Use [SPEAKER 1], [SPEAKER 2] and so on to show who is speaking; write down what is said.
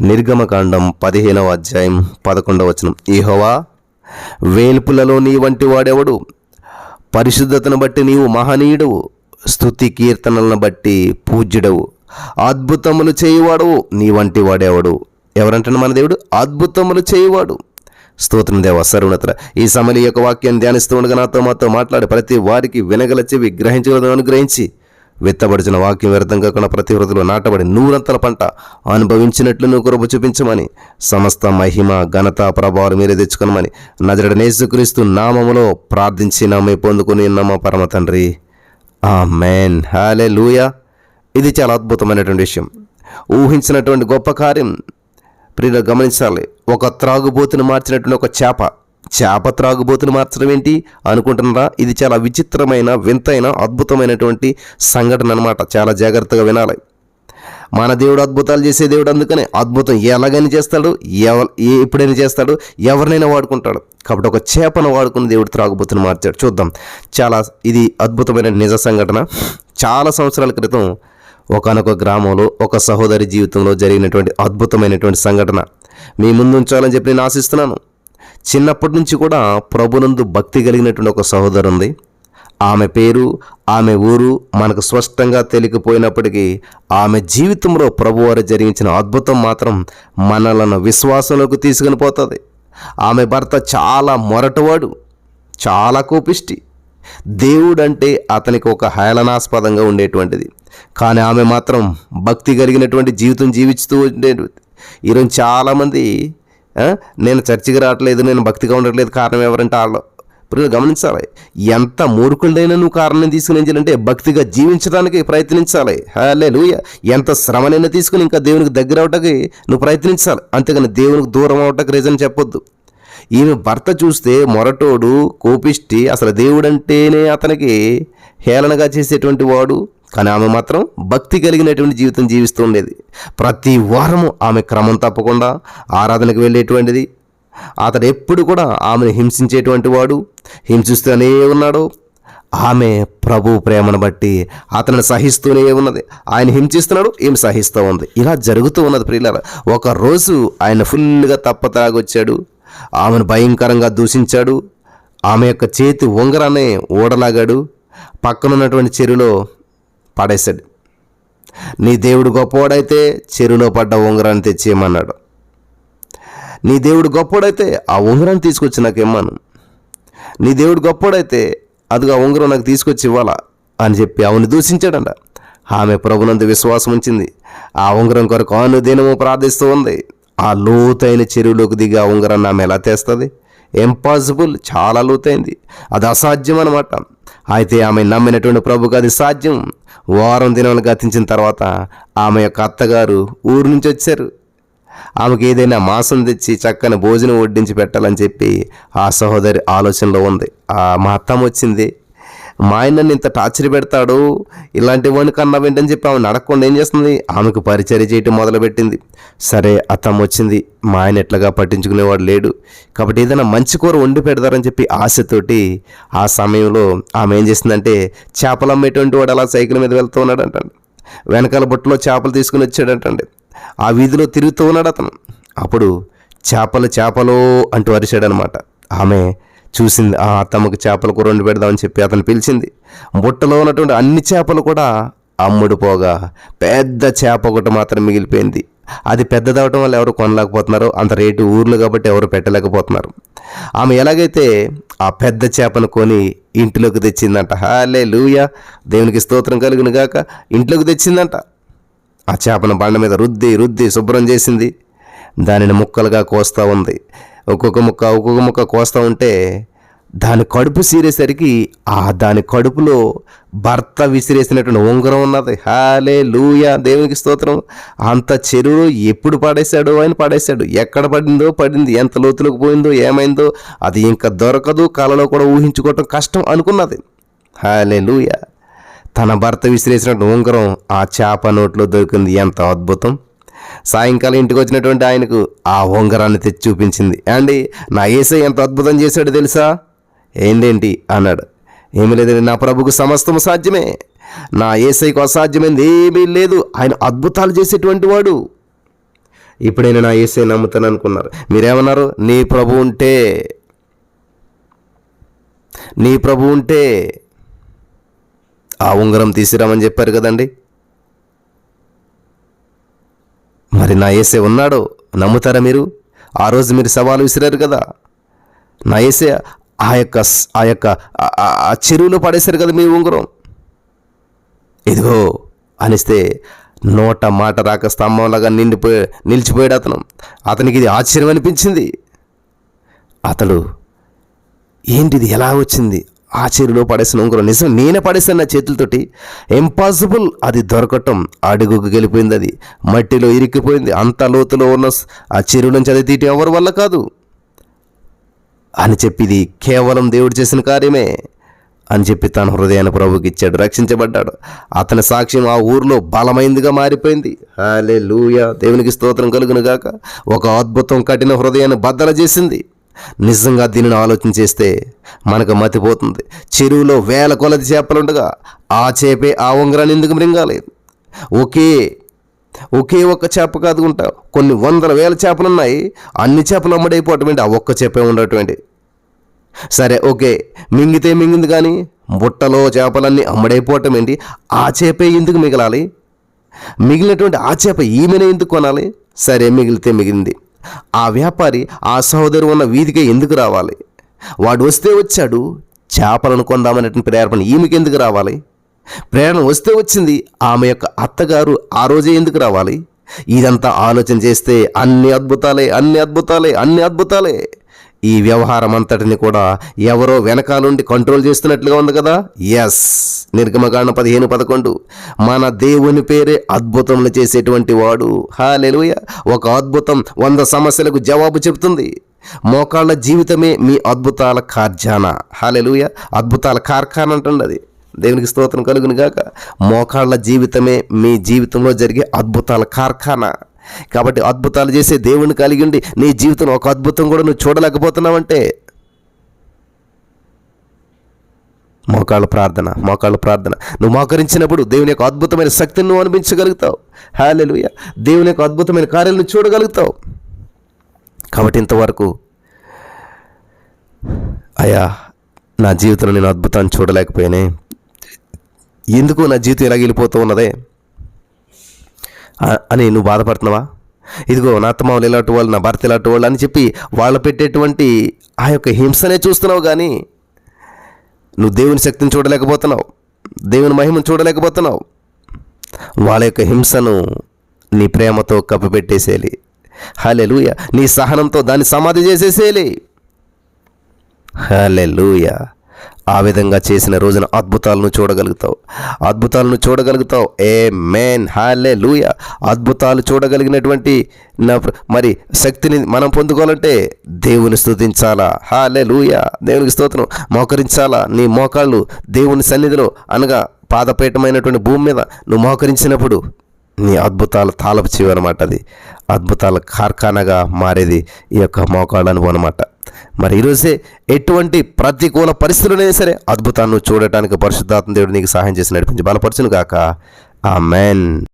[SPEAKER 1] నిర్గమకాండం పదిహేనవ అధ్యాయం పదకొండవ వచనం. ఈహోవా వేల్పులలో నీ వంటి వాడెవడు? పరిశుద్ధతను బట్టి నీవు మహనీయుడవు స్తుతి కీర్తనలను బట్టి పూజ్యుడవు. అద్భుతములు చేయువాడవు నీ వంటి వాడేవాడు? ఎవరంటున్న మన దేవుడు? అద్భుతములు చేయువాడు. స్తోత్రం దేవ సర్వనతర ఈ సమలి యొక్క వాక్యాన్ని ధ్యానిస్తూ ఉండగా నాతో మాతో మాట్లాడి ప్రతి వారికి వినగల చెవి గ్రహించగలను అనుగ్రహించి విత్తబడిచిన వాక్యం వ్యర్థం కాకుండా ప్రతి హృదయలో నాటబడి నూరంతల పంట అనుభవించినట్లు నువ్వు కృప చూపించమని సమస్త మహిమ ఘనత ప్రభావాలు మీరే తెచ్చుకోనమని నజరడ నేసుక్రీస్తు నామములో ప్రార్థించి నమ్మి పొందుకుని నమ్మ పరమ తండ్రి. ఆ మేన్ హాలే లూయా ఇది చాలా అద్భుతమైనటువంటి విషయం. ఊహించినటువంటి గొప్ప కార్యం. ప్రియులు గమనించాలి. ఒక త్రాగుబోతుని మార్చినటువంటి ఒక చేప చేప త్రాగుబోతుని మార్చడం ఏంటి అనుకుంటున్నారా? ఇది చాలా విచిత్రమైన వింతైన అద్భుతమైనటువంటి సంఘటన అనమాట చాలా జాగ్రత్తగా వినాలి. మన దేవుడు అద్భుతాలు చేసే దేవుడు అందుకనే అద్భుతం ఎలాగని చేస్తాడు ఎవ ఎప్పుడైనా చేస్తాడు ఎవరినైనా వాడుకుంటాడు. కాబట్టి ఒక చేపను వాడుకుని దేవుడు త్రాగుబోతుని మార్చాడు. చూద్దాం. చాలా ఇది అద్భుతమైన నిజ సంఘటన. చాలా సంవత్సరాల క్రితం ఒకనొక గ్రామంలో ఒక సహోదరి జీవితంలో జరిగినటువంటి అద్భుతమైనటువంటి సంఘటన. మీ ముందు ఉంచాలని చెప్పి నేను ఆశిస్తున్నాను. చిన్నప్పటి నుంచి కూడా ప్రభునందు భక్తి కలిగినటువంటి ఒక సహోదరు ఉంది ఆమె పేరు ఆమె ఊరు మనకు స్పష్టంగా తెలియకపోయినప్పటికీ ఆమె జీవితంలో ప్రభువారు జరిగించిన అద్భుతం మాత్రం మనలను విశ్వాసంలోకి తీసుకుని పోతుంది. ఆమె భర్త చాలా మొరటవాడు చాలా కోపిష్టి. దేవుడంటే అతనికి ఒక హేళనాస్పదంగా ఉండేటువంటిది. కానీ ఆమె మాత్రం భక్తి కలిగినటువంటి జీవితం జీవిస్తూ ఉండేది. ఈరోజు చాలామంది నేను చర్చికి రావట్లేదు నేను భక్తిగా ఉండట్లేదు కారణం ఎవరంటే వాళ్ళు ఇప్పుడు గమనించాలి ఎంత మూర్ఖులైనా నువ్వు కారణం తీసుకుని ఏం చేయాలంటే భక్తిగా జీవించడానికి ప్రయత్నించాలి. హలే లూయ ఎంత శ్రమనైనా తీసుకుని ఇంకా దేవునికి దగ్గర అవటకి నువ్వు ప్రయత్నించాలి. అంతేగాని దేవునికి దూరం అవటకు రీజన్ చెప్పొద్దు. ఈమె భర్త చూస్తే మొరటోడు కోపిష్టి అసలు దేవుడంటేనే అతనికి హేళనగా చేసేటువంటి వాడు. కానీ ఆమె మాత్రం భక్తి కలిగినటువంటి జీవితం జీవిస్తూ ఉండేది. ప్రతి వారము ఆమె క్రమం తప్పకుండా ఆరాధనకు వెళ్ళేటువంటిది. అతడు ఎప్పుడు కూడా ఆమెను హింసించేటువంటి వాడు. హింసిస్తూనే ఉన్నాడు. ఆమె ప్రభు ప్రేమను బట్టి అతను సహిస్తూనే ఉన్నది. ఆయన హింసిస్తున్నాడు ఈమె సహిస్తూ ఉంది. ఇలా జరుగుతూ ఉన్నది ప్రియుల ఒక రోజు ఆయన ఫుల్గా తప్ప తాగొచ్చాడు ఆమెను భయంకరంగా దూషించాడు. ఆమె యొక్క చేతి ఉంగరాన్ని ఊడలాగాడు. పక్కనున్నటువంటి చెరువులో పడేశాడు. నీ దేవుడు గొప్పవాడైతే చెరువులో పడ్డ ఉంగరాన్ని తెచ్చేయమన్నాడు. నీ దేవుడు గొప్పోడైతే ఆ ఉంగరాన్ని తీసుకొచ్చి నాకు ఇమ్మను. నీ దేవుడు గొప్పోడైతే అదిగా ఉంగరం నాకు తీసుకొచ్చి ఇవ్వాలా అని చెప్పి ఆమెను దూషించాడంట. ఆమె ప్రభునందు విశ్వాసం ఉంచింది. ఆ ఉంగరం కొరకు అనుదినము ప్రార్థిస్తూ ఉంది. ఆ లోతైన చెరువులోకి దిగి ఆ ఉంగరాన్ని ఆమె ఎలా తెస్తుంది? ఇంపాసిబుల్ చాలా లోతైంది. అది అసాధ్యం అనమాట అయితే ఆమె నమ్మినటువంటి ప్రభుకు అది సాధ్యం. వారం దినాలు గతించిన తర్వాత ఆమె యొక్క అత్తగారు ఊరు నుంచి వచ్చారు. ఆమెకి ఏదైనా మాంసం తెచ్చి చక్కని భోజనం వడ్డించి పెట్టాలని చెప్పి ఆ సహోదరి ఆలోచనలో ఉంది. ఆ మా అత్తమ్మ వచ్చింది. మా ఆయన నన్ను ఇంత టార్చర్ పెడతాడు ఇలాంటి వాడిని కన్నా వెంటని చెప్పి ఆమె నడకుండా ఏం చేస్తుంది? ఆమెకు పరిచర్య చేయటం మొదలుపెట్టింది. సరే అత్తమ్మ వచ్చింది. మా ఆయన ఎట్లాగా పట్టించుకునేవాడు లేడు. కాబట్టి ఏదైనా మంచి కూర వండి పెడతారని చెప్పి ఆశతోటి ఆ సమయంలో ఆమె ఏం చేసిందంటే చేపలు అమ్మేటువంటి వాడు అలా సైకిల్ మీద వెళ్తూ ఉన్నాడు వెనకాల బుట్టలో చేపలు తీసుకుని వచ్చాడంటండి. ఆ వీధిలో తిరుగుతూ ఉన్నాడు అతను. అప్పుడు చేపలు చేపలు అంటూ అరిచాడనమాట. ఆమె చూసింది ఆ తమకు చేపల కూర వండి పెడదామని చెప్పి అతను పిలిచింది. బుట్టలో ఉన్నటువంటి అన్ని చేపలు కూడా అమ్ముడు పోగా పెద్ద చేప ఒకటి మాత్రం మిగిలిపోయింది. అది పెద్దదవటం వల్ల ఎవరు కొనలేకపోతున్నారు. అంత రేటు ఊర్లు కాబట్టి ఎవరు పెట్టలేకపోతున్నారు. ఆమె ఎలాగైతే ఆ పెద్ద చేపను కొని ఇంటిలోకి తెచ్చిందంట హాలే లూయా దేవునికి స్తోత్రం కలిగిన గాక. ఇంట్లోకి తెచ్చిందంట. ఆ చేపను బండ మీద రుద్ది రుద్ది శుభ్రం చేసింది. దానిని ముక్కలుగా కోస్తూ ఉంది. ఒక్కొక్క ముక్క ఒక్కొక్క ముక్క కోస్తూ ఉంటే దాని కడుపు సీరేసరికి ఆ దాని కడుపులో భర్త విసిరేసినటువంటి ఉంగరం ఉన్నది. హాలే లూయ దేవునికి స్తోత్రం. అంత చెరువు ఎప్పుడు పడేశాడో ఆయన పడేశాడు. ఎక్కడ పడిందో పడింది ఎంత లోతులోకి పోయిందో ఏమైందో అది ఇంకా దొరకదు. కలలో కూడా ఊహించుకోవటం కష్టం అనుకున్నది. హాలే లూయ తన భర్త విసిరేసినటువంటి ఉంగరం ఆ చేప నోట్లో దొరికింది. ఎంత అద్భుతం! సాయంకాలం ఇంటికి వచ్చినటువంటి ఆయనకు ఆ ఉంగరాన్ని తెచ్చి చూపించింది. అండి నా ఏసై ఎంత అద్భుతం చేశాడు తెలుసా? ఏంటేంటి అన్నాడు. ఏమీ లేదండి నా ప్రభుకు సమస్తము సాధ్యమే. నా ఏసైకు అసాధ్యమైంది ఏమీ లేదు. ఆయన అద్భుతాలు చేసేటువంటి వాడు. ఇప్పుడైనా నా ఏసై నమ్ముతాను అనుకున్నారు. మీరేమన్నారు? నీ ప్రభు ఉంటే నీ ప్రభు ఉంటే ఆ ఉంగరం తీసిరామని చెప్పారు కదండి. మరి నా ఏసే ఉన్నాడో నమ్ముతారా మీరు? ఆ రోజు మీరు సవాలు విసిరారు కదా. నా ఏసే ఆ యొక్క ఆ యొక్క ఆ- ఆ చెరువులో పడేశారు కదా మీ ఉంగరం. ఇదిగో అనిస్తే నోట మాట రాక స్తంభంలాగా నిండిపోయి నిలిచిపోయాడు అతను. అతనికి ఇది ఆశ్చర్యం అనిపించింది. అతడు ఏంటిది? ఎలా వచ్చింది? ఆ చెరువులో పడేసిన ఉంగరం. నిజం నేనే పడేసాను నా చేతులతోటి. ఇంపాసిబుల్ అది దొరకటం. అడుగుకు గెలిపోయింది అది. మట్టిలో ఇరికిపోయింది. అంత లోతులో ఉన్న ఆ చెరువు నుంచి అది తీయటం ఎవరి వల్ల కాదు? అని చెప్పిది కేవలం దేవుడు చేసిన కార్యమే అని చెప్పి తన హృదయాన్ని ప్రభుకి ఇచ్చాడు. రక్షించబడ్డాడు. అతని సాక్ష్యం ఆ ఊర్లో బలమైందిగా మారిపోయింది. హాలే లూయ దేవునికి స్తోత్రం కలుగును గాక. ఒక అద్భుతం కఠిన హృదయాన్ని బద్దల చేసింది. నిజంగా దీనిని ఆలోచన చేస్తే మనకు మతిపోతుంది. చెరువులో వేల కొలది చేపలుండగా ఆ చేపే ఆ ఉంగరాన్ని ఎందుకు మృంగాలి ఒకే ఒకే ఒక్క చేప కాదు ఉంటా కొన్ని వందల వేల చేపలు ఉన్నాయి అన్ని చేపలు అమ్మడైపోవటం ఆ ఒక్క చేపే ఉండటం సరే ఓకే మింగితే మింగింది కానీ బుట్టలో చేపలన్నీ అమ్మడైపోవటం ఏంటి? ఆ చేపే ఎందుకు మిగలాలి? మిగిలినటువంటి ఆ చేప ఈమెనే ఎందుకు కొనాలి? సరే మిగిలితే మిగిలింది ఆ వ్యాపారి ఆ సహోదరు ఉన్న వీధికే ఎందుకు రావాలి? వాడు వస్తే వచ్చాడు చేపలను కొందామనేటువంటి ప్రేరణ ఈమెకి ఎందుకు రావాలి? ప్రేరణ వస్తే వచ్చింది ఆమె యొక్క అత్తగారు ఆ రోజే ఎందుకు రావాలి? ఇదంతా ఆలోచన చేస్తే అన్ని అద్భుతాలే అన్ని అద్భుతాలే అన్ని అద్భుతాలే. ఈ వ్యవహారం అంతటిని కూడా ఎవరో వెనకాలండి కంట్రోల్ చేస్తున్నట్లుగా ఉంది కదా? ఎస్ నిర్గమకాండ పదిహేను పదకొండు. మన దేవుని పేరే అద్భుతములు చేసేటువంటి వాడు. హాలెలుయ ఒక అద్భుతం వంద సమస్యలకు జవాబు చెబుతుంది. మోకాళ్ళ జీవితమే మీ అద్భుతాల కార్జానా హాలెలుయ అద్భుతాల కార్ఖాన అంటుంది అది. దేవునికి స్తోత్రం కలుగును గాక మోకాళ్ళ జీవితమే మీ జీవితంలో జరిగే అద్భుతాల కార్ఖానా. కాబట్టి అద్భుతాలు చేసే దేవుని కలిగి ఉండి నీ జీవితంలో ఒక అద్భుతం కూడా నువ్వు చూడలేకపోతున్నావంటే మోకాళ్ళ ప్రార్థన మోకాళ్ళ ప్రార్థన. నువ్వు మోకరించినప్పుడు దేవుని యొక్క అద్భుతమైన శక్తిని నువ్వు అనిపించగలుగుతావు హాలెలుయ దేవుని యొక్క అద్భుతమైన కార్యాలను నువ్వు చూడగలుగుతావు. కాబట్టి ఇంతవరకు అయ్యా నా జీవితంలో నేను అద్భుతాన్ని చూడలేకపోయానే. ఎందుకు నా జీవితం ఇలా వెళ్ళిపోతూ ఉన్నదే? అని నువ్వు బాధపడుతున్నావా? ఇదిగో నా అత్తమావులు ఇలాంటి వాళ్ళు నా భర్త ఇలాంటి వాళ్ళు అని చెప్పి వాళ్ళు పెట్టేటువంటి ఆ యొక్క హింసనే చూస్తున్నావు కానీ నువ్వు దేవుని శక్తిని చూడలేకపోతున్నావు దేవుని మహిమను చూడలేకపోతున్నావు. వాళ్ళ యొక్క హింసను నీ ప్రేమతో కప్పిపెట్టేసేయాలి. హలెలూయ నీ సహనంతో దాన్ని సమాధి చేసేసేయాలి. హలెలూయ ఆ విధంగా చేసిన రోజున అద్భుతాలను చూడగలుగుతావు. అద్భుతాలను చూడగలుగుతావు. ఏ మేన్ హాలే లూయ అద్భుతాలు చూడగలిగినటువంటి నా మరి శక్తిని మనం పొందుకోవాలంటే దేవుని స్థుతించాలా హాలే లూయ దేవునికి స్తోత్రం. మోకరించాలా? నీ మోకాళ్ళు దేవుని సన్నిధిలో అనగా పాదపీఠమైనటువంటి భూమి మీద నువ్వు మోకరించినప్పుడు నీ అద్భుతాల తాళపు చెవి అనమాట అది. అద్భుతాల కార్ఖానాగా మారేది ఈ యొక్క మోకాళ్ళ అనుభవం అనమాట మరి ఈరోజే ఎటువంటి ప్రతికూల పరిస్థితులైనా సరే అద్భుతాన్ని చూడటానికి పరిశుద్ధాత్మ దేవుడు నీకు సహాయం చేసి నడిపించి బలపరచును గాక. ఆ మెన్